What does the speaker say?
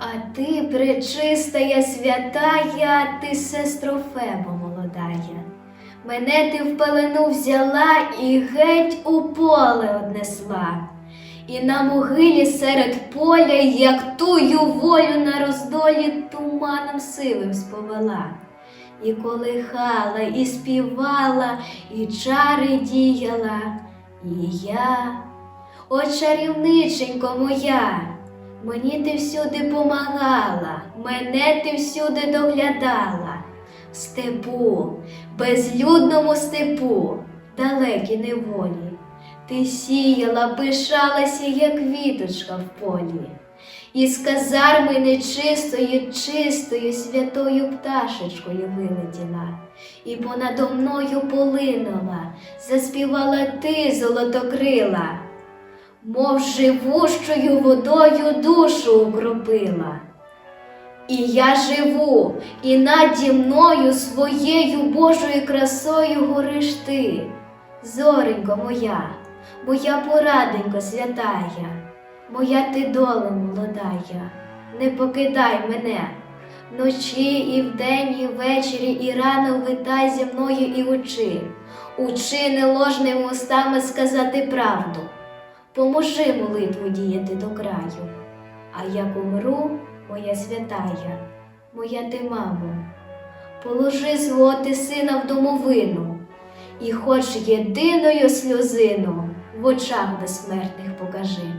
А ти, пречистая святая, ти сестро Фебо молодая. Мене ти в пелену взяла і геть у поле однесла. І на могилі серед поля, як тую волю на роздолі, туманом сивим сповела. І колихала, і співала, і чари діяла, і я, о чарівниченько моя, мені ти всюди помагала, мене ти всюди доглядала. В степу, безлюдному степу, далекій неволі. Ти сіяла, пишалася, як квіточка в полі, і з казарми нечистою, чистою, святою пташечкою вилетіла, і понадо мною полинула, заспівала ти, золотокрила, мов живущою водою душу укропила. І я живу, і наді мною своєю Божою красою гориш ти, зоренько моя, моя пораденько святая, моя ти доля молодая, не покидай мене. Вночі і вдень, і ввечері, і рано витай зі мною і учи, учи неложними устами сказати правду, поможи молитву діяти до краю. А як умру, моя святая, моя ти мамо, положи свого ти сина в домовину, і хоч єдиною сльозину в очах безсмертних покажи.